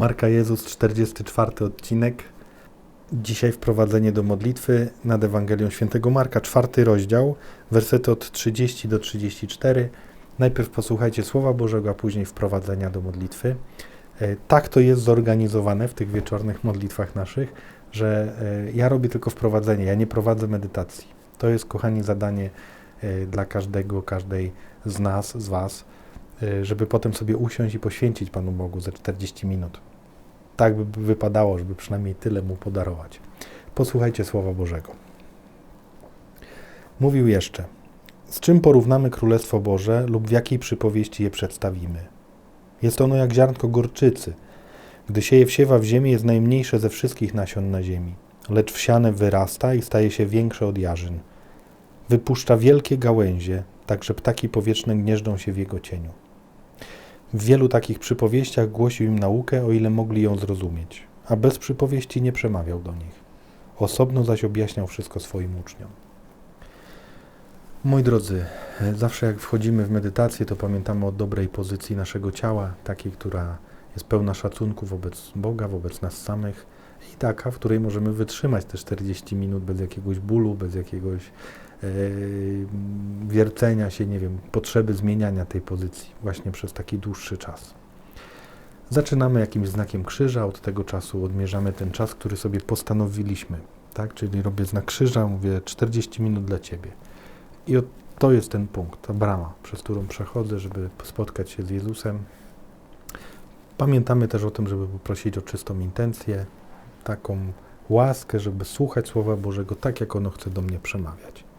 Marka Jezus, 44 odcinek. Dzisiaj wprowadzenie do modlitwy nad Ewangelią Świętego Marka, czwarty rozdział, wersety od 30 do 34. Najpierw posłuchajcie Słowa Bożego, a później wprowadzenia do modlitwy. E, Tak to jest zorganizowane w tych wieczornych modlitwach naszych, że e, ja robię tylko wprowadzenie, ja nie prowadzę medytacji. To jest, kochani, zadanie e, dla każdego, każdej z nas, z Was, żeby potem sobie usiąść i poświęcić Panu Bogu ze 40 minut. Tak by wypadało, żeby przynajmniej tyle Mu podarować. Posłuchajcie Słowa Bożego. Mówił jeszcze, z czym porównamy Królestwo Boże lub w jakiej przypowieści je przedstawimy? Jest ono jak ziarnko gorczycy. Gdy się je wsiewa w ziemię, jest najmniejsze ze wszystkich nasion na ziemi, lecz wsiane wyrasta i staje się większe od jarzyn. Wypuszcza wielkie gałęzie, tak że ptaki powietrzne gnieżdżą się w jego cieniu. W wielu takich przypowieściach głosił im naukę, o ile mogli ją zrozumieć, a bez przypowieści nie przemawiał do nich. Osobno zaś objaśniał wszystko swoim uczniom. Moi drodzy, zawsze jak wchodzimy w medytację, to pamiętamy o dobrej pozycji naszego ciała, takiej, która jest pełna szacunku wobec Boga, wobec nas samych i taka, w której możemy wytrzymać te 40 minut bez jakiegoś bólu, bez jakiegoś wiercenia się, nie wiem, potrzeby zmieniania tej pozycji właśnie przez taki dłuższy czas. Zaczynamy jakimś znakiem krzyża, od tego czasu odmierzamy ten czas, który sobie postanowiliśmy, tak? Czyli robię znak krzyża, mówię 40 minut dla Ciebie. I od, to jest ten punkt, ta brama, przez którą przechodzę, żeby spotkać się z Jezusem. Pamiętamy też o tym, żeby poprosić o czystą intencję, taką łaskę, żeby słuchać Słowa Bożego tak, jak ono chce do mnie przemawiać.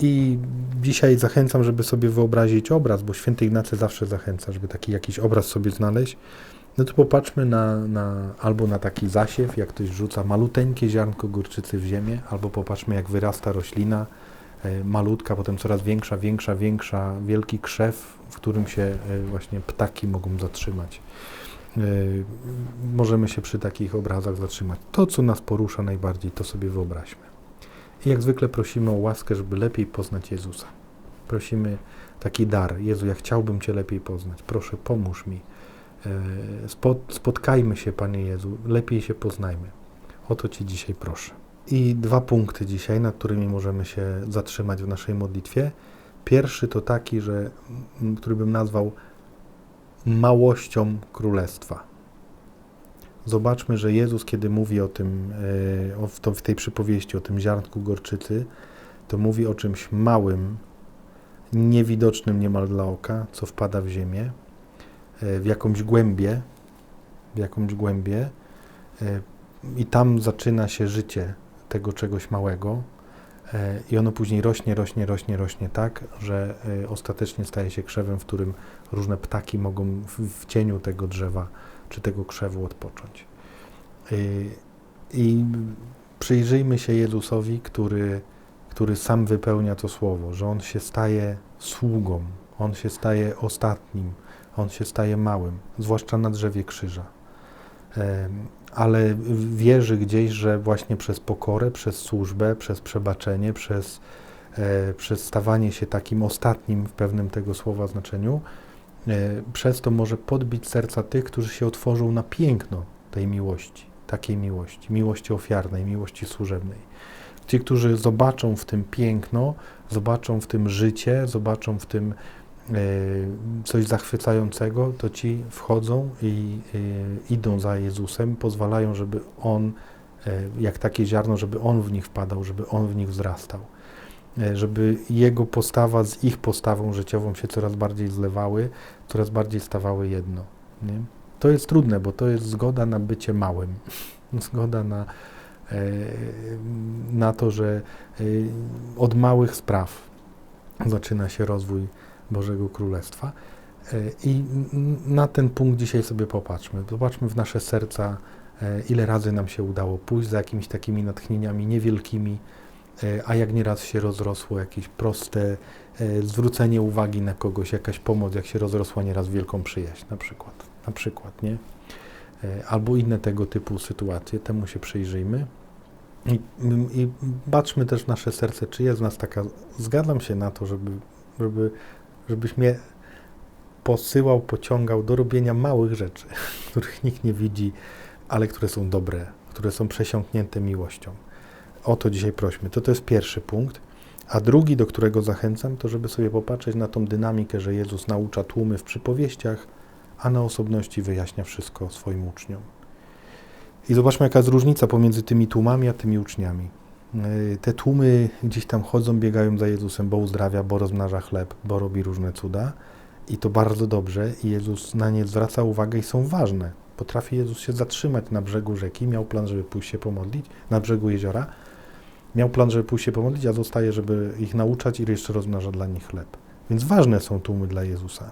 I dzisiaj zachęcam, żeby sobie wyobrazić obraz, bo święty Ignacy zawsze zachęca, żeby taki jakiś obraz sobie znaleźć. No to popatrzmy na, na, albo na taki zasiew, jak ktoś rzuca maluteńkie ziarnko górczycy w ziemię, albo popatrzmy, jak wyrasta roślina, e, malutka, potem coraz większa, większa, większa, wielki krzew, w którym się e, właśnie ptaki mogą zatrzymać. E, Możemy się przy takich obrazach zatrzymać. To, co nas porusza najbardziej, to sobie wyobraźmy. I jak zwykle prosimy o łaskę, żeby lepiej poznać Jezusa. Prosimy taki dar. Jezu, ja chciałbym Cię lepiej poznać. Proszę, pomóż mi. E, Spot, spotkajmy się, Panie Jezu, lepiej się poznajmy. O to Ci dzisiaj proszę. I dwa punkty dzisiaj, nad którymi możemy się zatrzymać w naszej modlitwie. Pierwszy to taki, że, który bym nazwał małością królestwa. Zobaczmy, że Jezus, kiedy mówi o tym, e, o, w, tej przypowieści, o tym ziarnku gorczycy, to mówi o czymś małym, niewidocznym niemal dla oka, co wpada w ziemię, e, w jakąś głębię, w jakąś głębię e, i tam zaczyna się życie tego czegoś małego i ono później rośnie, rośnie, rośnie, rośnie tak, że ostatecznie staje się krzewem, w którym różne ptaki mogą w cieniu tego drzewa czy tego krzewu odpocząć. I, przyjrzyjmy się Jezusowi, który, który sam wypełnia to słowo, że On się staje sługą, On się staje ostatnim, On się staje małym, zwłaszcza na drzewie krzyża. Ale wierzy gdzieś, że właśnie przez pokorę, przez służbę, przez przebaczenie, przez, e, przez stawanie się takim ostatnim w pewnym tego słowa znaczeniu, przez to może podbić serca tych, którzy się otworzą na piękno tej miłości, takiej miłości, miłości ofiarnej, miłości służebnej. Ci, którzy zobaczą w tym piękno, zobaczą w tym życie, zobaczą w tym e, coś zachwycającego, to ci wchodzą i e, idą za Jezusem, pozwalają, żeby On, e, jak takie ziarno, żeby On w nich wpadał, żeby On w nich wzrastał. E, Żeby Jego postawa z ich postawą życiową się coraz bardziej zlewały, coraz bardziej stawały jedno. Nie? To jest trudne, bo to jest zgoda na bycie małym. Zgoda na, e, na to, że e, od małych spraw zaczyna się rozwój Bożego Królestwa. I na ten punkt dzisiaj sobie popatrzmy. Popatrzmy w nasze serca, ile razy nam się udało pójść za jakimiś takimi natchnieniami niewielkimi, a jak nieraz się rozrosło jakieś proste e, zwrócenie uwagi na kogoś, jakaś pomoc, jak się rozrosła nieraz wielką przyjaźń na przykład. Na przykład, nie? E, Albo inne tego typu sytuacje, temu się przyjrzyjmy. I, I baczmy też nasze serce, czy jest w nas taka, zgadzam się na to, żeby, żeby, żebyś mnie posyłał, pociągał do robienia małych rzeczy, których nikt nie widzi, ale które są dobre, które są przesiąknięte miłością. O to dzisiaj prośmy. To to jest pierwszy punkt. A drugi, do którego zachęcam, to żeby sobie popatrzeć na tą dynamikę, że Jezus naucza tłumy w przypowieściach, a na osobności wyjaśnia wszystko swoim uczniom. I zobaczmy, jaka jest różnica pomiędzy tymi tłumami a tymi uczniami. Yy, Te tłumy gdzieś tam chodzą, biegają za Jezusem, bo uzdrawia, bo rozmnaża chleb, bo robi różne cuda. I to bardzo dobrze, i Jezus na nie zwraca uwagę i są ważne. Potrafi Jezus się zatrzymać na brzegu rzeki, miał plan, żeby pójść się pomodlić, na brzegu jeziora. Miał plan, żeby pójść się pomodlić, a zostaje, żeby ich nauczać i jeszcze rozmnaża dla nich chleb. Więc ważne są tłumy dla Jezusa.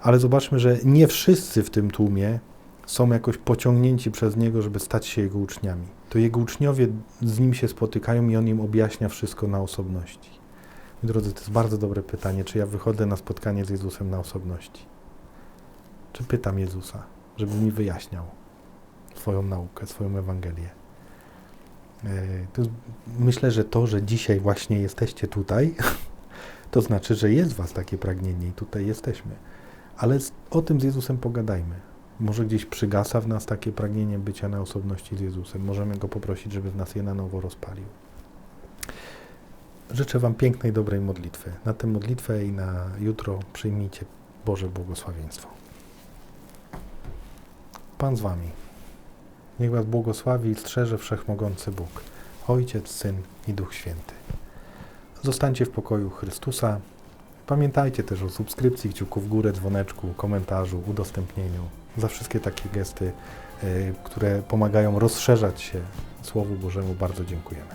Ale zobaczmy, że nie wszyscy w tym tłumie są jakoś pociągnięci przez Niego, żeby stać się Jego uczniami. To Jego uczniowie z Nim się spotykają i On im objaśnia wszystko na osobności. Drodzy, to jest bardzo dobre pytanie, czy ja wychodzę na spotkanie z Jezusem na osobności? Czy pytam Jezusa, żeby mi wyjaśniał swoją naukę, swoją Ewangelię? E, To myślę, że to, że dzisiaj właśnie jesteście tutaj, to znaczy, że jest Was takie pragnienie i tutaj jesteśmy. Ale o tym z Jezusem pogadajmy. Może gdzieś przygasa w nas takie pragnienie bycia na osobności z Jezusem. Możemy Go poprosić, żeby w nas je na nowo rozpalił. Życzę Wam pięknej, dobrej modlitwy. Na tę modlitwę i na jutro przyjmijcie Boże błogosławieństwo. Pan z Wami. Niech Was błogosławi i strzeże Wszechmogący Bóg, Ojciec, Syn i Duch Święty. Zostańcie w pokoju Chrystusa. Pamiętajcie też o subskrypcji, kciuku w górę, dzwoneczku, komentarzu, udostępnieniu. Za wszystkie takie gesty, y, które pomagają rozszerzać się Słowu Bożemu, bardzo dziękujemy.